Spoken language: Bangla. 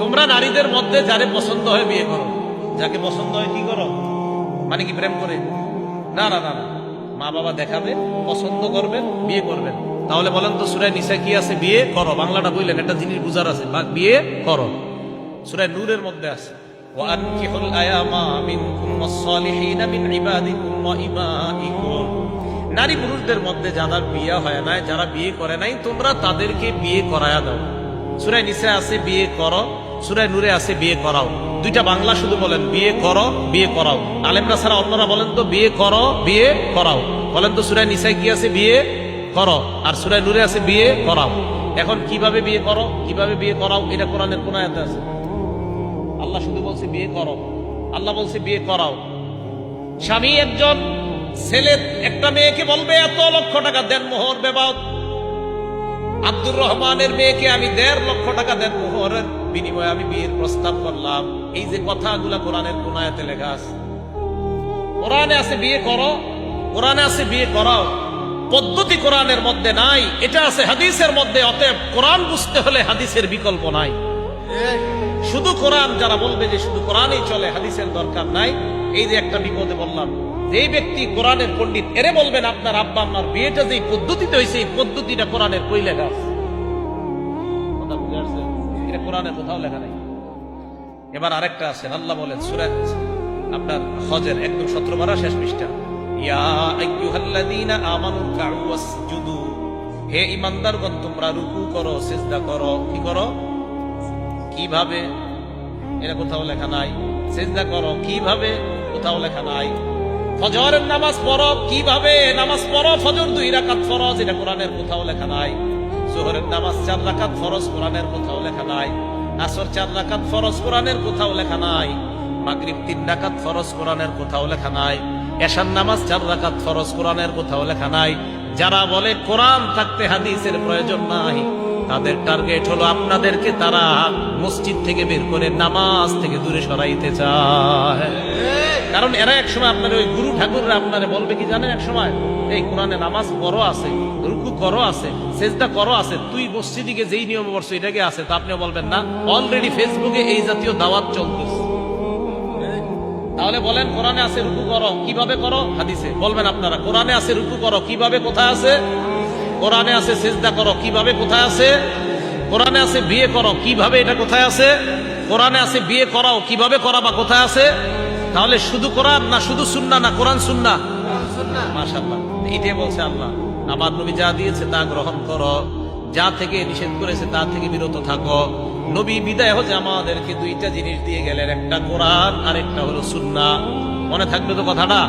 তোমরা নারীদের মধ্যে যারে পছন্দ হয় বিয়ে করো যাকে পছন্দ হয় কি করো মানে কি প্রেম করে না না না না মা বাবা দেখাবে পছন্দ করবেন বিয়ে করবেন তাহলে বলেন তো সুরায় নিশা কি আছে বিয়ে করো বাংলাটা বললেন একটা জিনিস বুঝার আছে বা বিয়ে করো সুরায় নূরের মধ্যে আছে وأنكحوا الأيام منكم والصالحين من عبادكم وإمائكم নারী পুরুষদের মধ্যে যারা বিয়ে হয় নাই যারা বিয়ে করে নাই তোমরা তাদেরকে বিয়ে করায়া দাও সুরায় নিচে আছে বিয়ে করো সুরায় নূরে আছে বিয়ে করাও। দুইটা বাংলা শুধু বলেন, বিয়ে করো, বিয়ে করাও। আলেমরা ছাড়া অন্যরা বলেন তো, বিয়ে করো, বিয়ে করাও। বলেন তো সুরায় নিচায় কি আছে বিয়ে করো, আর সুরায় নূরে আছে বিয়ে করাও। এখন কীভাবে বিয়ে করো, কীভাবে বিয়ে করাও, এটা কোরআনের কোন আয়াতে আছে? আল্লাহ শুধু বলছে, বিয়ে করো। আল্লাহ বলছে, বিয়ে করাও। স্বামী একজন, ছেলে একটা মেয়েকে বলবে, এত লক্ষ টাকা, দেন মোহর বেবাদ আব্দুর রহমানের মেয়েকে আমি দেড় লক্ষ টাকা দেন মোহরের বিনিময়ে আমি বিয়ের প্রস্তাব করলাম। এই যে কথাগুলো কোরআনের কোন আয়াতে লেখা আছে। কোরআনে আছে বিয়ে করো, কোরআনে আছে বিয়ে করাও। পদ্ধতি কোরআনের মধ্যে নাই, এটা আছে হাদিসের মধ্যে, অতএব কোরআন বুঝতে হলে হাদিসের বিকল্প নাই। শুধু কোরআন, যারা বলবে যে শুধু কোরআনই চলে, হাদিসের দরকার নাই। এই যে একটা বিপদে বললাম যে ব্যক্তি কোরআনের পণ্ডিত, এরে বলবেন আপনার আব্বা আপনার বিয়েটা যে পদ্ধতিতে হয়েছে, এই পদ্ধতিটা কোরআনের কই লেখা আছে? কথা? এটা কোরআনের কোথাও লেখা নাই। এবার আরেকটা আছে, আল্লাহ বলেন সুরাত আপনার হজের একদম সতেরো বারা শেষ পৃষ্ঠা। ইয়া আইয়ুহাল্লাযীনা আমানু কাউ ওয়াসজুদু হে ইমানদারগণ তোমরা রুকু করো, সিজদা করো, কি করো? কীভাবে? এটা কোথাও লেখা নাই। সিজদা করো, কীভাবে? কোথাও লেখা নাই। ফজরের নামাজ পড়ো, কীভাবে? নামাজ পড়ো, ফজর দুই রাকাত ফরজ, এটা কোরআনের কোথাও লেখা নাই। জোহরের নামাজ চার রাকাত ফরজ, কোরআনের কোথাও লেখা নাই। আসর চার রাকাত ফরজ, কোরআনের কোথাও লেখা নাই। মাগরিব তিন রাকাত ফরজ, কোরআনের কোথাও লেখা নাই। এশার নামাজ চার রাকাত ফরজ, কোরআনের কোথাও লেখা নাই। যারা বলে কোরআন থাকতে হাদিসের প্রয়োজন নাই তাদের টার্গেট হলো আপনাদেরকে তারা মসজিদ থেকে বের করে নামাজ থেকে দূরে সরাইতে চায়। কারণ এরা এক সময় আপনার ওই গুরু ঠাকুররা আপনারে বলবে কি জানেন এক সময়? এই কোরআনে নামাজ করো আছে, রুকু করো আছে, সেজদা করো আছে, তুই মসজিদিকে যেই নিয়ম বর্ষ এটাকে আছে, তা আপনিও বলবেন না অলরেডি ফেসবুকে এই জাতীয় দাওয়াত চলতেছে। তাহলে বলেন কোরআনে আছে রুকু করো, কীভাবে করো? হাদিসে, বলবেন আপনারা, কোরআনে আছে রুকু করো, কীভাবে, কোথায় আছে? কোরআনে আছে সেজদা করো, কীভাবে কোথায় আছে? কোরআনে আছে বিয়ে করো, কীভাবে এটা কোথায় আছে? কোরআনে আছে বিয়ে করাও, কীভাবে করা বা কোথায় আছে? তাহলে শুধু কোরআন না, শুধু সুন্না না, কোরআন সুন্না? এটাই বলছে আল্লাহ। আমার নবী যা দিয়েছে তা গ্রহণ করো, যা থেকে নিষেধ করেছে তা থেকে বিরত থাকো। নবী বিদায় হচ্ছে আমাদেরকে দুইটা জিনিস দিয়ে গেলেন, একটা কোরআন আর একটা হলো সুন্না। মনে থাকবে তো কথাটা?